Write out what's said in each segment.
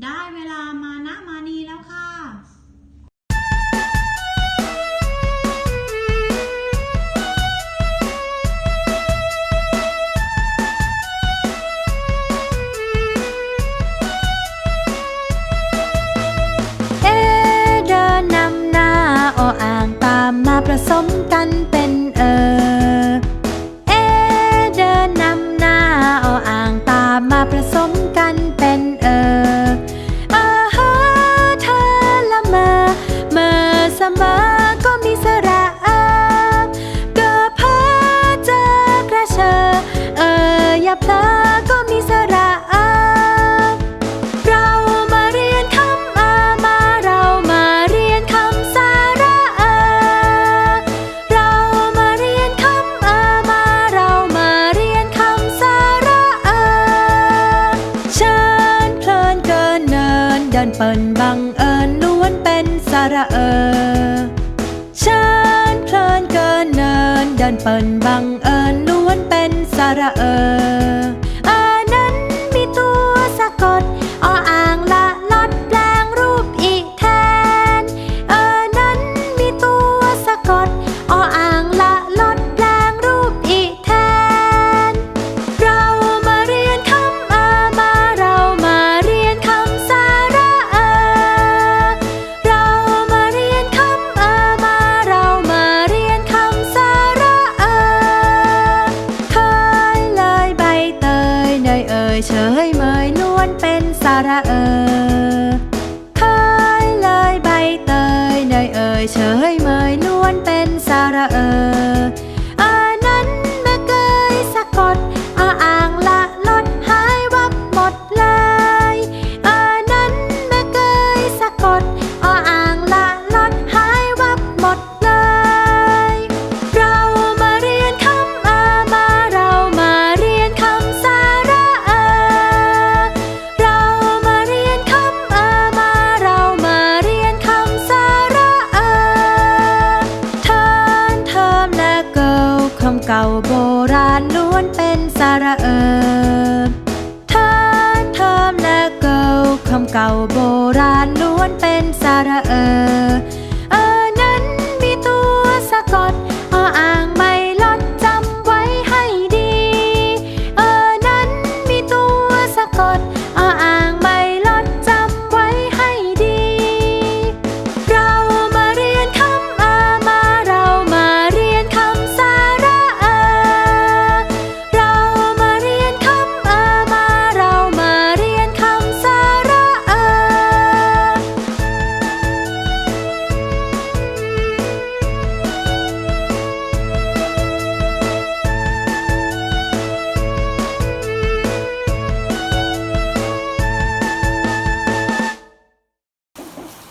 ได้เวลามานะมานีแล้วค่ะ เอเดินนำหน้าออ่างตามมาผสมกันเป็น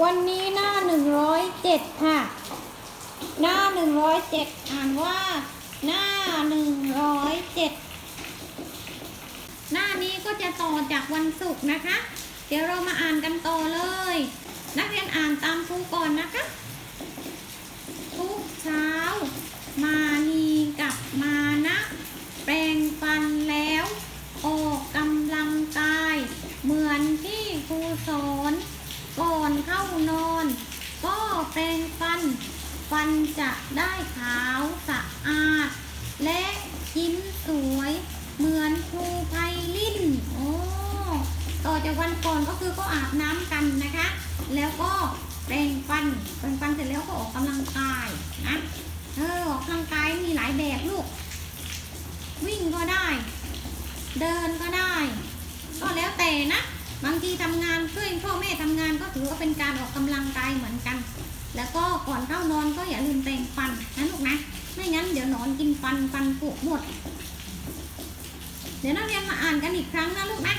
วันนี้หน้า 107 ค่ะ หน้า 107 อ่านว่า หน้า 107 หน้านี้ก็จะต่อจากวันศุกร์นะคะ เดี๋ยวเรามาอ่านกันต่อเลย นักเรียนอ่านตามครูก่อนนะคะ ทุกเช้า มานีกับมานะ แปรงฟันแล้ว ออกกำลังกาย เหมือนที่ครูสอน ก่อนเข้านอน ก็แปรงฟัน ฟันจะได้ขาวสะอาด และยิ้มสวย เหมือนครูไพลินโอ้ต่อจากวันก่อนก็คือก็อาบน้ำกันนะคะ แล้วก็แปรงฟันแปรงฟันเสร็จแล้วก็ออกกำลังกายนะเออออกกำลังกายมีหลายแบบลูก วิ่งก็ได้ เดินก็ได้ ก็แล้วแต่นะ บางทีทำงานช่วยพ่อแม่ทำงานก็ถือว่าเป็นการออกกำลังกายเหมือนกัน แล้วก็ก่อนเข้านอนก็อย่าลืมแปรงฟันนะลูกนะ ไม่งั้นเดี๋ยวนอนกินฟันฟันผุหมด เดี๋ยวนักเรียนมาอ่านกันอีกครั้งนะลูกนะ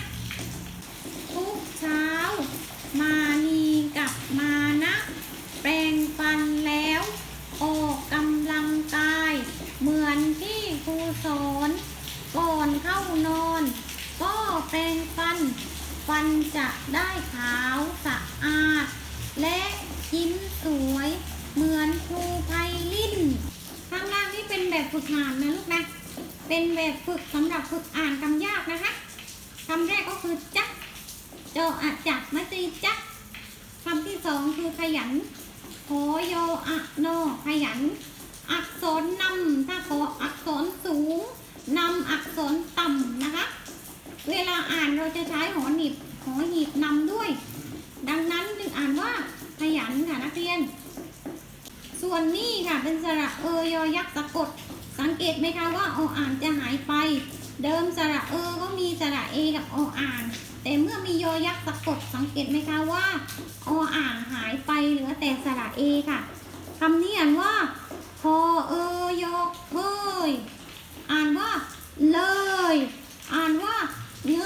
ทุกเช้า มานีกับมานะ แปรงฟันแล้ว ออกกำลังกาย เหมือนที่ครูสอน ก่อนเข้านอน ก็แปรงฟัน ฟัน จะได้ขาวสะอาด และยิ้มสวย เหมือนครูไพลินข้างล่างนี่เป็นแบบฝึกอ่านนะลูกนะ เป็นแบบฝึกสำหรับฝึกอ่านคำยากนะคะคำแรกก็คือจัก จออะจักไม่ตรีจักคำที่สองคือขยันขอโยอะโนขยัน อักษรนำถ้าขออักษรสูงนำอักษรต่ำนะคะ เวลาอ่านเราจะใช้หอหนีบหอหีบนำด้วย ดังนั้นจึงอ่านว่าขยันค่ะนักเรียน ส่วนนี้ค่ะเป็นสระเอยอยั กสะกด สังเกตไหมคะว่าออ่านจะหายไป เดิมสระเออก็มีสระเอกับออ่าน แต่เมื่อมียอยักษ์สะกดสังเกตไหมคะว่าออ่างหายไปเหลือแต่สระเอค่ะคำนี้อ่านว่าพอเออยอเฮ้ยอ่านว่าเลย อ่านว่าเง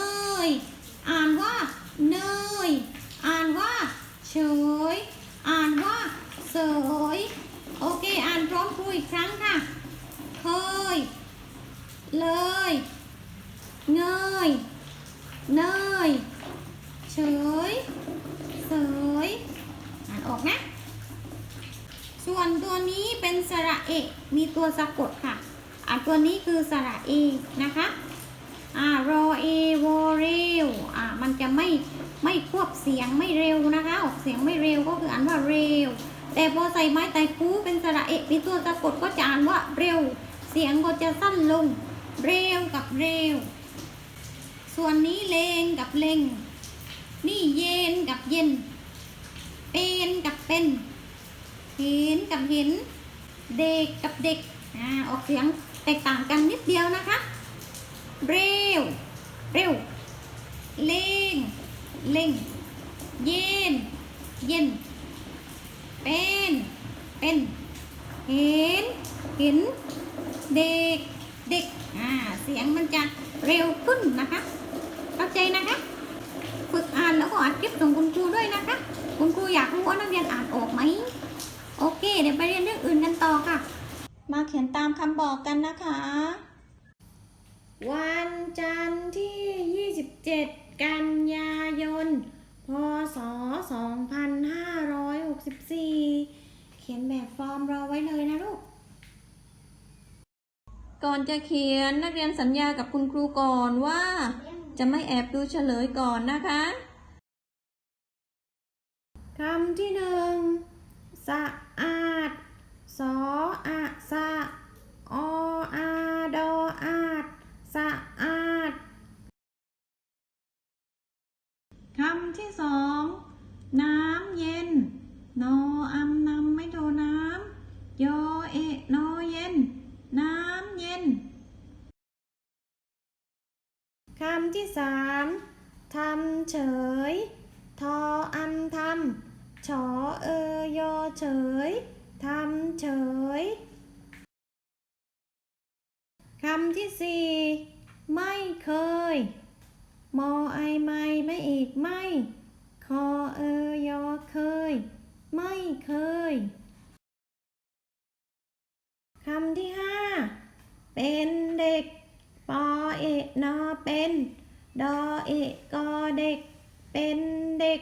ยอ่านว่าเนย อ่านว่าเฉย อ่านว่าเสย อเค อ่านพร้อมครูอีกครั้งค่ะ เคย เลย เงย เนย เฉย เสย อ่านออกนะ ส่วนตัวนี้เป็นสระเอกมีตัวสะกดค่ะ อ่าตัวนี้คือสระเอนะคะอ่ารอเอโวเร็วอ่ามันจะไม่ไม่ควบเสียงไม่เร็วนะคะ ออกเสียงไม่เร็วก็คืออ่านว่าเร็ว แต่พอใส่ไม้ไตคูเป็นสระเอกมีตัวสะกดก็จะอ่านว่าเร็ว เสียงก็จะสั้นลง เร็วกับเร็ว ส่วนนี้เลงกับเลงนี่เย็นกับเย็น เป็นกับเป็น เห็นกับเห็น เด็กกับเด็กอ่าออกเสียงแตกต่างกันนิดเดียวนะคะ เร็ว เร็ว เล่ง เล่ง เย็น เย็น เป็น เป็น เห็น เห็น เด็ก เด็ก อ่า เสียงมันจะเร็วขึ้นนะคะ เข้าใจนะคะ ฝึกอ่านแล้วก็อัดคลิปส่งคุณครูด้วยนะคะ คุณครูอยากรู้ว่านักเรียนอ่านออกไหม โอเค เดี๋ยวไปเรียนเรื่องอื่นกันต่อค่ะ มาเขียนตามคำบอกกันนะคะ วันจันทร์ที่ 27 กันยายน พศ 2564 เขียนแบบฟอร์มรอไว้เลยนะลูก ก่อน จะเขียนนักเรียนสัญญากับคุณครูก่อนว่า จะไม่แอบดูเฉลยก่อนนะคะ คำที่หนึ่งสะอาด สออะสะออาดออาด สะอาด คำที่สอง น้ำเย็น นออำนำไม่โทน้ำ ยอเอะนอเย็น น้ำเย็น คำที่สามทำเฉย ทออันทำชอเอยอเฉย ทำเฉย คำที่สี่ ไม่เคย มอไอไม่ไม่อีกไม่ คอเอยอเคย ไม่เคย คำที่ห้า เป็นเด็ก ปอเอะนอเป็นดอเอะกอเด็ก เป็นเด็ก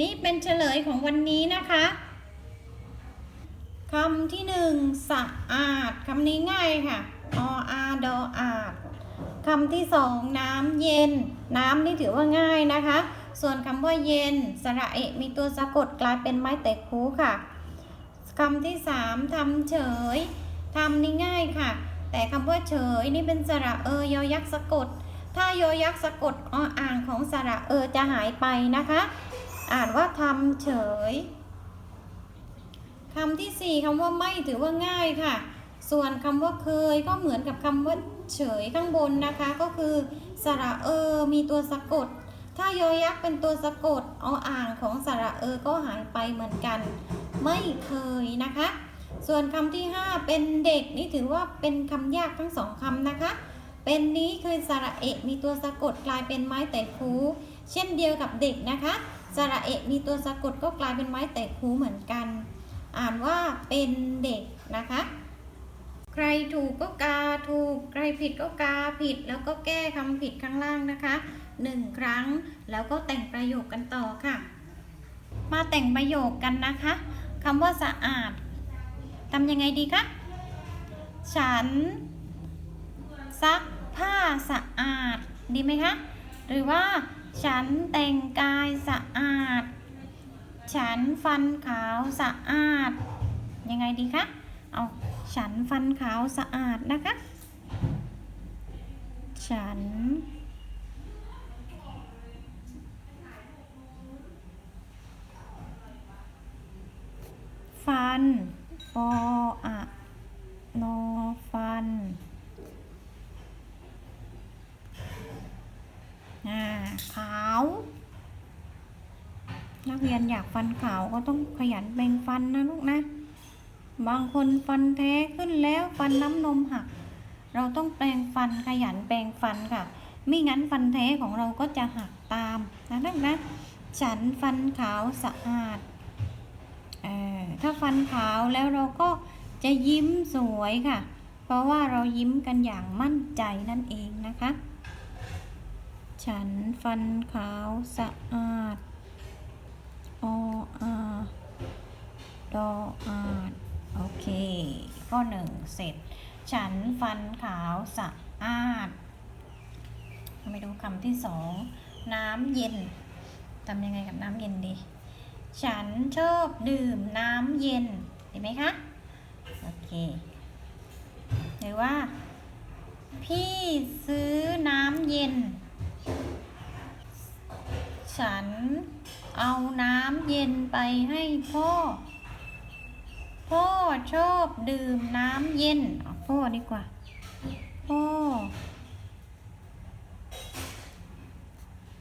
นี่เป็นเฉลยของวันนี้นะคะคำที่หนึ่งสะอาดคำนี้ง่ายค่ะออาดออาดคำที่สองน้ำเย็น น้ำนี่ถือว่าง่ายนะคะ ส่วนคำว่าเย็น สระเอะมีตัวสะกดกลายเป็นไม้แตกคูค่ะคำที่สามทำเฉย ทำนี่ง่ายค่ะ แต่คำว่าเฉยนี่เป็นสระเออยอยักษ์สะกด ถ้ายอยักษ์สะกดออ่างของสระเออจะหายไปนะคะ อ่านว่าทำเฉยคำที่สี่คำว่าไม่ถือว่าง่ายค่ะ ส่วนคำว่าเคยก็เหมือนกับคำว่าเฉยข้างบนนะคะ ก็คือสระเออมีตัวสะกด ถ้ายอยักษ์เป็นตัวสะกดออ่างของสระเออก็หายไปเหมือนกัน ไม่เคยนะคะ ส่วนคำที่ 5 เป็นเด็กนี่ถือว่าเป็นคำยากทั้งสองคำนะคะ เป็นนี้คือสระเอะมีตัวสะกดกลายเป็นไม้แต่คูเช่นเดียวกับเด็กนะคะสระเอะมีตัวสะกดก็กลายเป็นไม้แต่คูเหมือนกัน อ่านว่าเป็นเด็กนะคะ ใครถูกก็กาถูก ใครผิดก็กาผิด แล้วก็แก้คำผิดข้างล่างนะคะหนึ่งครั้งแล้วก็แต่งประโยคกันต่อค่ะ มาแต่งประโยคกันนะคะคำว่าสะอาด ทำยังไงดีคะ ฉัน ซักผ้าสะอาด ดีไหมคะ หรือว่า ฉันแต่งกายสะอาด ฉันฟันขาวสะอาด ยังไงดีคะ เอาฉันฟันขาวสะอาดนะคะ ฉันฟัน ออะนอฟันอ่าขาว นักเรียนอยากฟันขาวก็ต้องขยันแปรงฟันนะลูกนะ บางคนฟันแท้ขึ้นแล้วฟันน้ำนมหัก เราต้องแปรงฟันขยันแปรงฟันค่ะ ไม่งั้นฟันแท้ของเราก็จะหักตามนะลูกนะ ฉันฟันขาวสะอาดเออ ถ้าฟันขาวแล้วเราก็จะยิ้มสวยค่ะ เพราะว่าเรายิ้มกันอย่างมั่นใจนั่นเองนะคะ ฉันฟันขาวสะอาดออาดออาดโอเคข้อหนึ่งเสร็จ ฉันฟันขาวสะอาดไปดูคำที่สองน้ำเย็นทำยังไงกับน้ำเย็นดี ฉันชอบดื่มน้ำเย็นเห็นไหมคะ โอเค หรือว่า พี่ซื้อน้ำเย็น ฉันเอาน้ำเย็นไปให้พ่อ พ่อชอบดื่มน้ำเย็นเอาพ่อดีกว่า พ่อ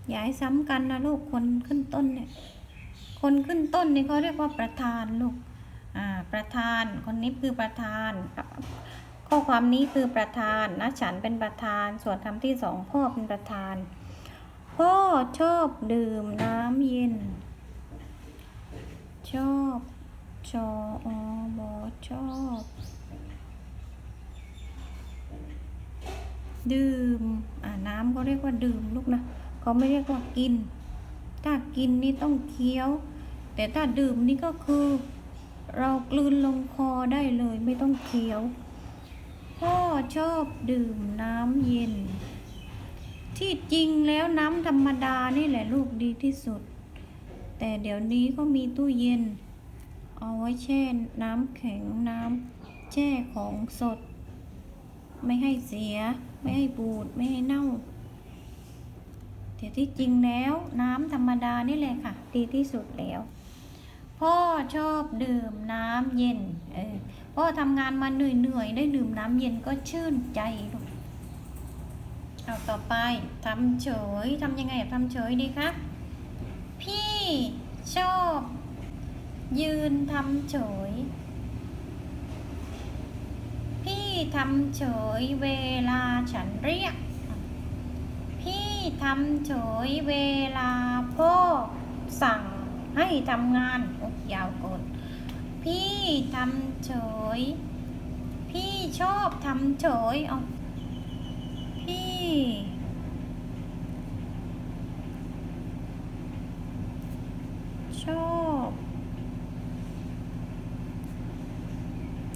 อย่าให้ซ้ำกันนะลูกคนขึ้นต้นเนี่ย คนขึ้นต้นนี่เขาเรียกว่าประธานลูกอ่าประธานคนนี้คือประธาน ข้อความนี้คือประธานนะฉันเป็นประธาน ส่วนคำที่สองพ่อเป็นประธาน พ่อชอบดื่มน้ำเย็น ชอบชออบอชอบ ดื่มอ่าน้ำเขาเรียกว่าดื่มลูกนะเขาไม่เรียกว่ากิน ถ้ากินนี่ต้องเคี้ยว แต่ถ้าดื่มนี่ก็คือ เรากลืนลงคอได้เลยไม่ต้องเคี้ยว พ่อชอบดื่มน้ำเย็น ที่จริงแล้วน้ำธรรมดานี่แหละลูกดีที่สุด แต่เดี๋ยวนี้ก็มีตู้เย็น เอาไว้แช่น้ำแข็งน้ำแช่ของสด ไม่ให้เสีย ไม่ให้บูด ไม่ให้เน่า แต่ที่จริงแล้วน้ำธรรมดานี่แหละค่ะ ดีที่สุดแล้ว พ่อชอบดื่มน้ำเย็นเออพ่อทำงานมาเหนื่อยๆได้ดื่มน้ำเย็นก็ชื่นใจลูกเอาต่อไปทำเฉยทำยังไงทำเฉยดีคะพี่ชอบ ยืนทำเฉย พี่ทำเฉยเวลาฉันเรียก ทำเฉยเวลาพ่อสั่งให้ทำงานโอ้ยาวกดพี่ทำเฉย พี่ชอบทำเฉยเอาพี่ ชอบ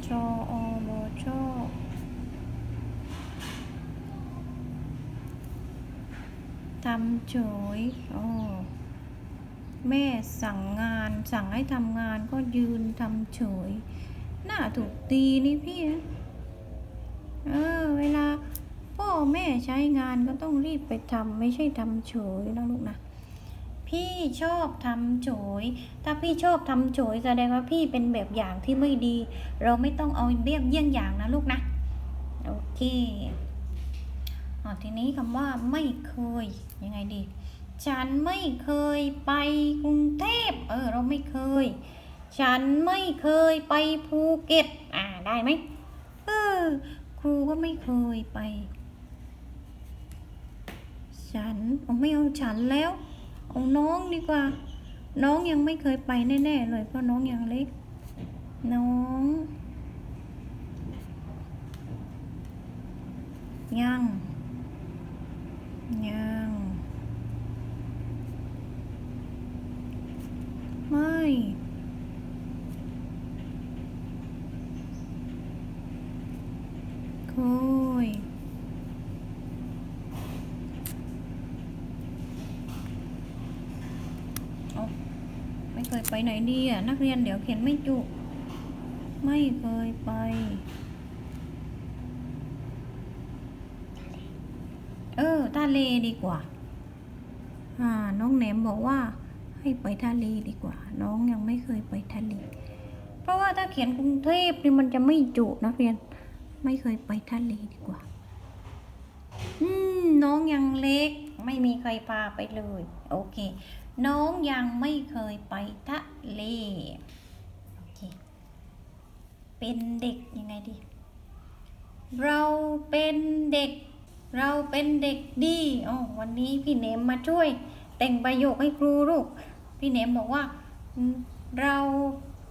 ชออบอชอบ ทำเฉยอ๋อแม่สั่งงาน สั่งให้ทำงานก็ยืนทำเฉย หน้าถูกตีนี่พี่ เออ เวลาพ่อแม่ใช้งานก็ต้องรีบไปทำไม่ใช่ทำเฉยนะลูกนะ พี่ชอบทำโฉย ถ้าพี่ชอบทำโฉยแสดงว่าพี่เป็นแบบอย่างที่ไม่ดี เราไม่ต้องเอาเบี้ยเยี่ยงอย่างนะลูกนะ โอเค อ๋อทีนี้คำว่าไม่เคยยังไงดี ฉันไม่เคยไปกรุงเทพเออเราไม่เคย ฉันไม่เคยไปภูเก็ตอ่าได้ไหมเออครูก็ไม่เคยไป ฉันผมไม่เอาฉันแล้ว เอาน้องดีกว่า น้องยังไม่เคยไปแน่ๆเลยเพราะน้องยังเล็ก น้องยัง ยังไม่คุยไม่เคยไปไหนดีอะ นักเรียนเดี๋ยวเขียนไม่จุ ไม่เคยไป ทะเลดีกว่า อ่า น้องแหนมบอกว่า ให้ไปทะเลดีกว่า น้องยังไม่เคยไปทะเล เพราะว่าถ้าเขียนกรุงเทพนี่มันจะไม่จุนักเรียน ไม่เคยไปทะเลดีกว่า อืม น้องยังเล็ก ไม่มีใครพาไปเลย โอเค น้องยังไม่เคยไปทะเลโอเค เป็นเด็กยังไงดี เราเป็นเด็ก เราเป็นเด็กดีอ๋อวันนี้พี่เนมมาช่วย แต่งประโยคให้ครูลูก พี่เนมบอกว่า เรา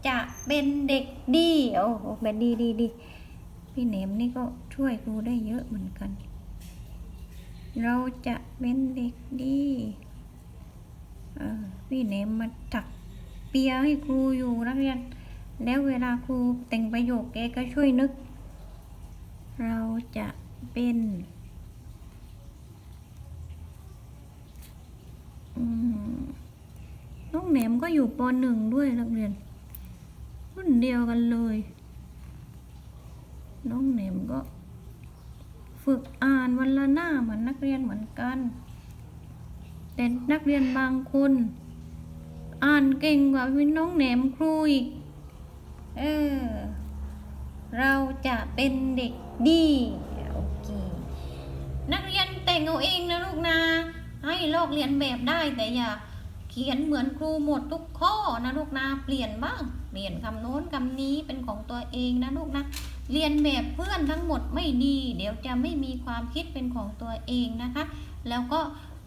จะเป็นเด็กดีโอ้โหแบบดีดีดีพี่เนมนี่ก็ช่วยครูได้เยอะเหมือนกัน เราจะเป็นเด็กดีเออพี่เนมมาถักเปียให้ครูอยู่นักเรียน แล้วเวลาครูแต่งประโยคแกก็ช่วยนึก เราจะเป็นอืม น้องแหนมก็อยู่ปหนึ่งด้วยนักเรียน รุ่นเดียวกันเลย น้องแหนมก็ ฝึกอ่านวันละหน้าเหมือนนักเรียนเหมือนกัน แต่นักเรียนบางคน อ่านเก่งกว่าพี่น้องแหนมครูอีก เออ เราจะเป็นเด็กดีโอเคนักเรียนแต่งเอาเองนะลูกนะ ให้ลอกเรียนแบบได้แต่อย่าเขียนเหมือนครูหมดทุกข้อนะลูกนะเปลี่ยนบ้าง เปลี่ยนคำโน้นคำนี้เป็นของตัวเองนะลูกนะเรียนแบบเพื่อนทั้งหมดไม่ดี เดี๋ยวจะไม่มีความคิดเป็นของตัวเองนะคะ แล้วก็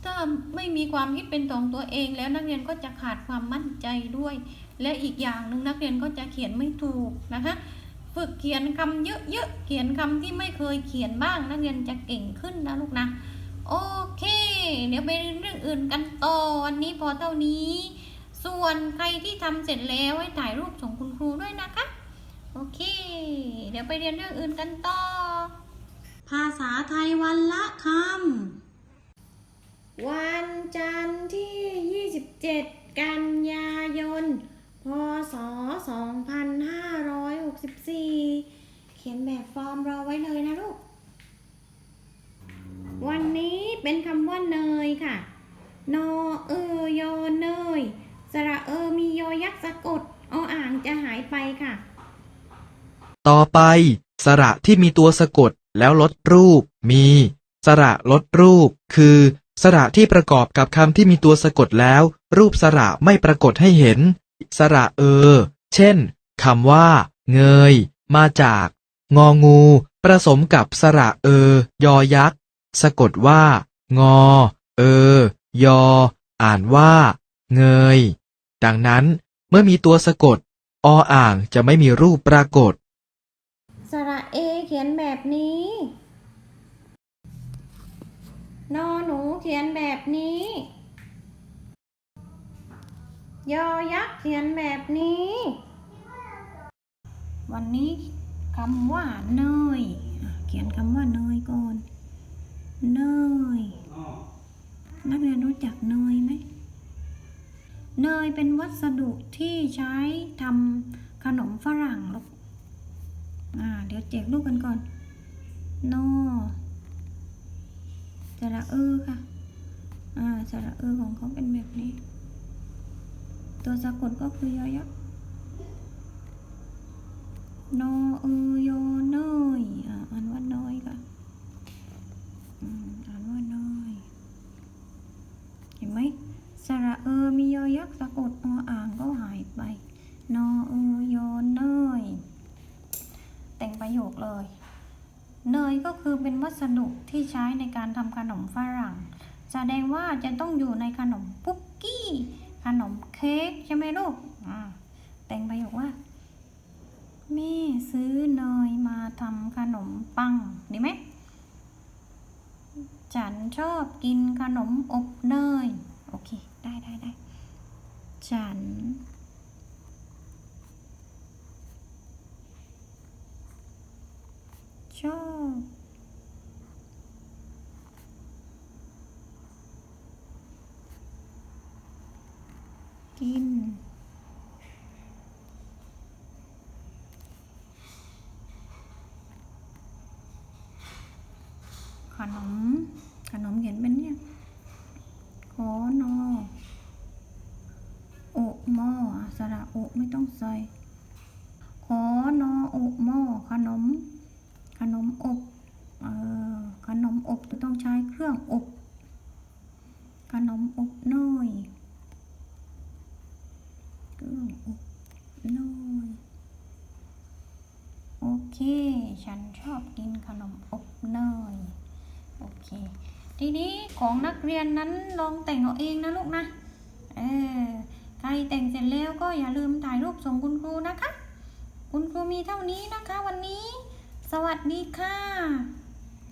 ถ้าไม่มีความคิดเป็นของตัวเองแล้วนักเรียนก็จะขาดความมั่นใจด้วย และอีกอย่างหนึ่งนักเรียนก็จะเขียนไม่ถูกนะคะฝึกเขียนคำเยอะๆเขียนคำที่ไม่เคยเขียนบ้างนักเรียนจะเก่งขึ้นนะลูกนะโอเค เดี๋ยวไปเรื่องอื่นกันต่อวันนี้พอเท่านี้ ส่วนใครที่ทำเสร็จแล้วให้ถ่ายรูปส่งคุณครูด้วยนะคะ โอเค เดี๋ยวไปเรียนเรื่องอื่นกันต่อ ภาษาไทยวันละคำ วันจันทร์ที่ 27 กันยายน พศ 2564 เขียนแบบฟอร์มรอไว้เลยนะลูก วันนี้ เป็นคำว่าเนยค่ะ นอเออยอเนย สระเออมียอยักษ์สะกดออ่างจะหายไปค่ะ ต่อไป สระที่มีตัวสะกดแล้วลดรูป มี สระลดรูป คือ สระที่ประกอบกับคำที่มีตัวสะกดแล้ว รูปสระไม่ปรากฏให้เห็น สระเออ เช่นคำว่า เงย มาจาก งองูผสมกับสระเออ ยอยักษ์ สะกดว่า งอ เออ ยอ อ่านว่า เงย ดังนั้นเมื่อมีตัวสะกด ออ่างจะไม่มีรูปปรากฏ สระเอเขียนแบบนี้ นอหนูเขียนแบบนี้ ยอยักษ์เขียนแบบนี้ วันนี้คำว่าเนยอะเขียนคำว่าเนยก่อน เนยนักเรียนรู้จักเนยไหมเนยเป็นวัสดุที่ใช้ทำขนมฝรั่งลูกอ่าเดี๋ยวแจกลูกกันก่อนโนสระเออค่ะ อ่าสระเออของเขาเป็นแบบนี้ ตัวสะกดก็คือยอยักษ์โนเออโยเนยอ่าอ่านว่าเนยค่ะอืมอ่านว่าเนยเห็นไหมสระเออมียอยักษ์สะกดออ่างก็หายไปโนเออโยเนย แต่งประโยคเลย เนยก็คือเป็นวัส ดุที่ใช้ในการทำขนมฝรั่ง แสดงว่าจะต้องอยู่ในขนมปุกกี้ ขนมเค้กใช่ไหมลูกแต่งประโยคว่าแม่ซื้อเนยมาทำขนมปังดีไหมฉันชอบกินขนมอบเนย โอเค ได้ได้ได้ฉัน ชอบ กิน ขนม ขนมเขียนเป็นเนี่ยขอนอโอหม้อสระโอไม่ต้องใส่ขอนอโอหม้อขนม ขนมอบเออขนมอบต้องใช้เครื่องอบ ขนมอบเนย เครื่อบเนยโอเค ฉันชอบกินขนมอบเนย โอเค ทีนี้ของนักเรียนนั้นลองแต่งเอาเองนะลูกนะ เออ ใครแต่งเสร็จแล้วก็อย่าลืมถ่ายรูปส่งคุณครูนะคะ คุณครูมีเท่านี้นะคะวันนี้ สวัสดีค่ะ